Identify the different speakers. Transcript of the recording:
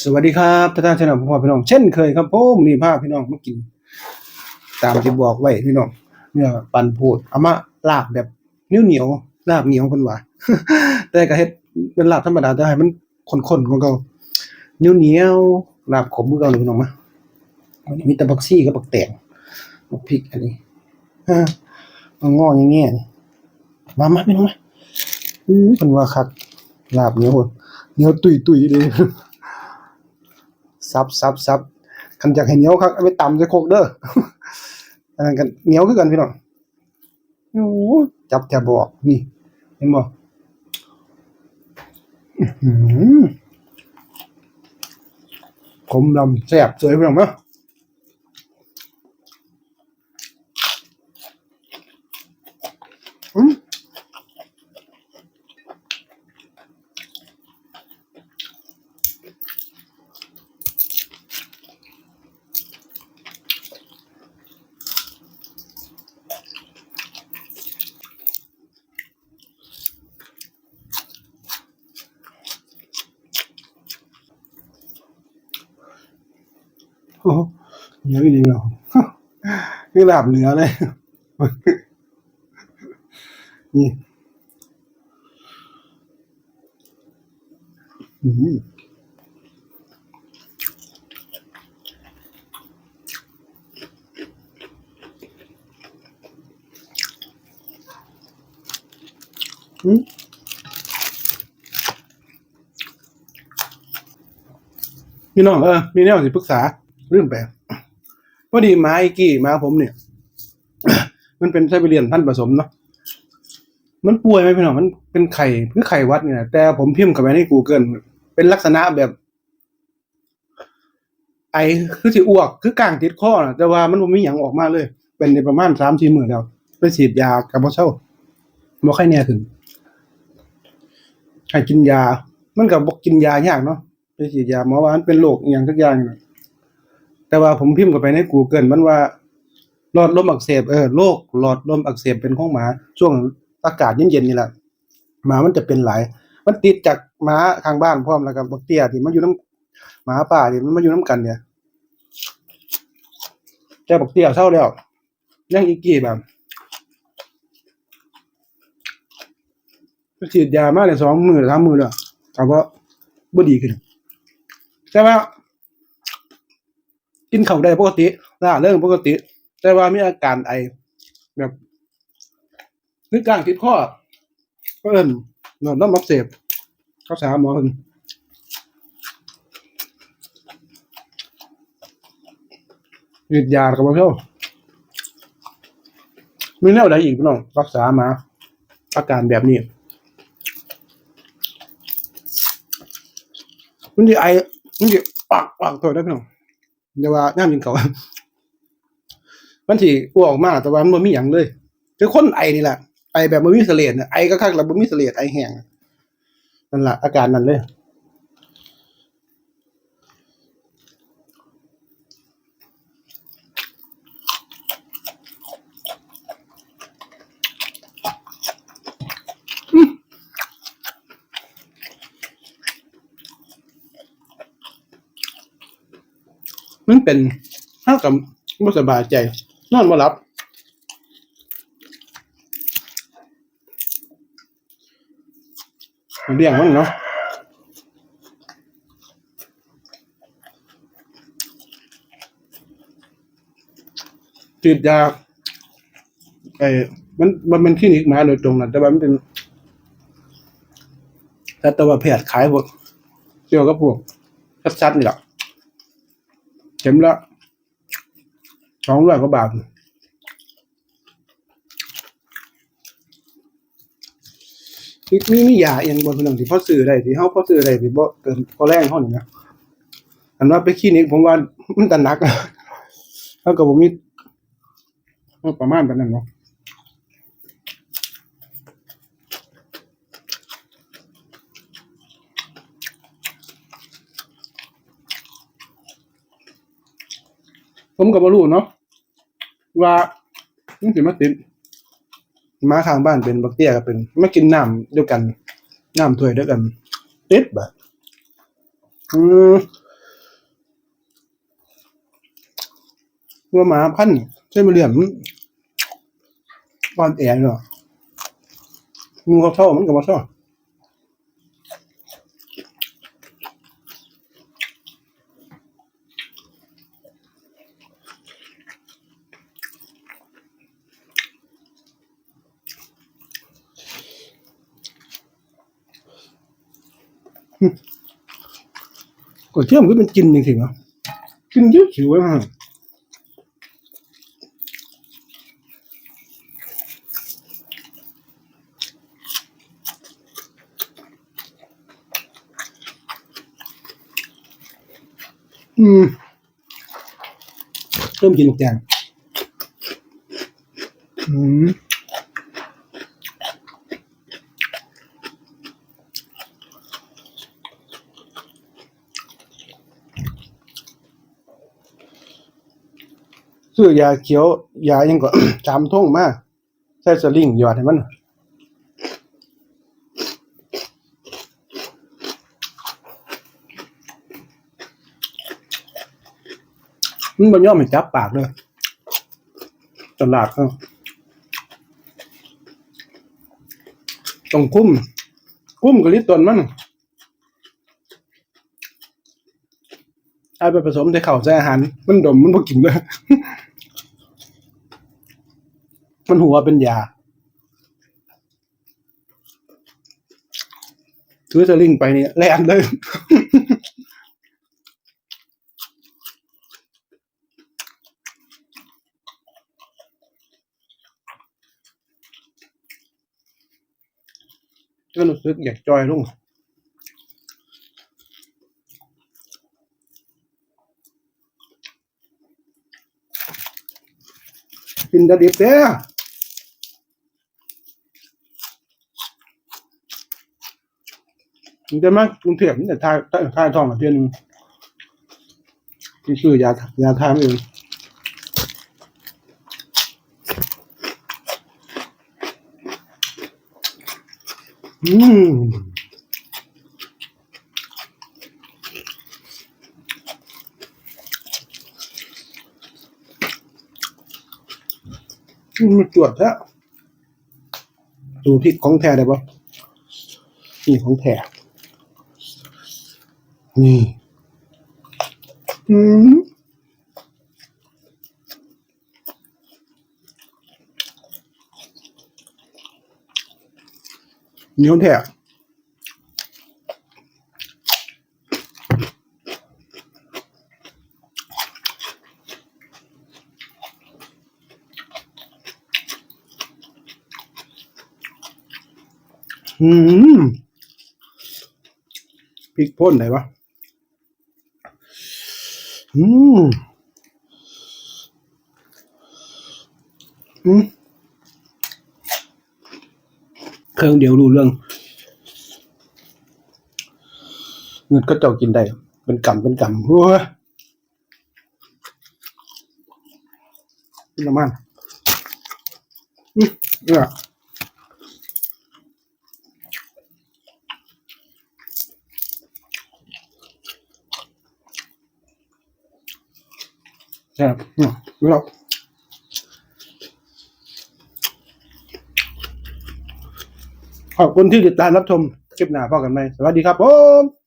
Speaker 1: สวัสดีครับท่านท่านชนะพ่อพี่น้อง เช่นเคยครับผมนี่พาพพี่น้องมากิน ตามที่บอกไว้พี่น้องเนี่ยปันพูดเอามาลาบแบบเหนียวเหนียวลาบเหนียวคนว่าแต่ก็เฮ็ดเป็นลาบธรรมดาแต่ให้มันข้นๆของเขาเหนียวเหนียวลาบขมมือเก่าเลยพี่น้องมาวันนี้มีแต่บักซี่กับบักแตงบักพริกอันนี้ฮะงออย่างเงี้ยมามาพี่น้องมาอื้อเพิ่นว่าคักลาบเหนียวเหนียวตุยๆเลย ซับซับซับคันอยากให้เหนียวครับเอาไปตำใส่โคกเด้ออันนั้นกันเหนียวคือกันพี่น้องโอ้โหจับแทบบอกนี่ เห็นบ่อื้อหือขมลำแซ่บสวยพี่น้องเนาะอืมโอ้โห เหนียวดีเนาะนี่ลาบเหนือเลยนี่อืมอืมพี่น้องเออมีแนวสิปรึกษาเรื่องแปล พอดีหมาไอ้กี้มาผมเนี่ย มันเป็นไซบีเรียนพันผสมเนาะมันป่วยไหมพี่น้องมันเป็นไข่คือไข่วัดเนี่ย แต่ผมพิมพ์เข้าไปใน Google เป็นลักษณะแบบ ไอคือสิอ้วก คือกลางติดคอนะแต่ว่ามันบ่มีหยังออกมาเลย เป็นในประมาณ3-4มื้อแล้วไปฉีดยากับบ่เซาบ่ใครแน่ขึ้นให้กินยา มันก็บ่กินยายากเนาะไปฉีดยาหมอว่ามันเป็นโรคอีหยังสักอย่างนี่ แต่ว่าผมพิมพ์เข้าไปใน Google มันว่าหลอดลมอักเสบเออโรคหลอดลมอักเสบเป็นของหมา ช่วงอากาศเย็นๆนี่แหละหมามันจะเป็นหลาย มันติดจากหมาข้างบ้านพร้อมแล้วกับบักเตียที่มันอยู่น้ำหมาป่าที่มันมาอยู่น้ำกันเนี่ยแต่บักเตียเศร้าแล้วยังอีกกี่แบบฉีดยามาเลยสองมือสามมือแล้วแต่ว่าบ่ดีขึ้นใช่ไหม กินข้าวได้ปกติล่าเรื่องปกติ แต่ว่ามีอาการไอแบบนึกกลางติดข้อก็เอิ้นนอนน้ำมักเสพเขาสามหมอเพิ่นหยุดยากับบ่เพียวมีแนวใดอีกพี่น้องรักษามา อาการแบบนี้มันสิไอมันสิปากปากโทษได้พี่น้อง เดี๋ยวว่าย่ามกินเขามันสิอ้วกออกมาแต่ว่ามันบ่มีหยังเลยคือคนไอนี่แหละไอแบบบ่มีเสลดน่ะไอก็คักแล้วบ่มีเสลดไอแห้งนั่นแหละอาการนั้นเลย มันเป็นเท่ากับบ่สบายใจ นอนบ่หลับเลี้ยงมันเนาะฉีดยาไอ้มันมันเป็นคลินิกหมาโดยตรงนะแต่ว่ามันเป็นแต่ตัวแพทย์ขายพวกเกี่ยวกับพวกชัดๆนี่แหละ เข็มละสองร้อยกว่าบาทมีมีมียาเองบ่พี่น้องที่พ่อซื้อได้ที่เขาพ่อซื้อได้ที่บ่เกินพอแรงเขานี่นะอันว่าไปคลินิกผมว่ามันตะหนักเฮาก็บ่มีประมาณแบบนั้นเนาะ ผมก็บ่รู้เนาะว่ามันสิมาติดหมาข้างบ้านเป็นบักเตียก็เป็นมากินน้ำเดียวกันน้ำถ้วยเดียวกันติดแบบอืมว่าหมาพันใช่มาเรียมบ้านแอนเนาะมึงก็เท่ามันก็มาเท่า ก๋วยเตี๋ยวมันก็เป็นกินจริงๆเนาะกินเยอะสิวไว้มากอืมเริ่มกินลูกแกงอืม ซื้อยาเขียวยายังก็จามท่งมาใส่สลิงหยอดให้มันมันบ่ยอมให้จับปากเลยตลาดเขาต้องคุ้ม คุ้มกับลิตรตนมัน เอาไปผสมในข้าวใส่อาหาร มันดมมันบ่กินเลยมันหัวเป็นยาถือสลิงไปเนี่ยแลนเลยก็รู้สึกอยากจอยลง กินแตะดิบเด้อมันจะมากรุงเทพนี่แต่ทายทายทายทองมาเพียงนึงที่ชื่อยายาทามเองอืม อืมจวดแท้ดูพริกของแท้ได้ปะนี่ของแท้นี่ อืมนี่ของแท้ อืมพริกพ่นไหนวะ อืม อืม เครื่องเดียวรู้เรื่องเงินก็เจ้ากินได้ เป็นกำเป็นกำหัวน้ำมันอืมเนี่ย ใช่เนี่ยเราขอบคุณที่ติดตามรับชมคลิปหน้าพอกันไหมสวัสดีครับผม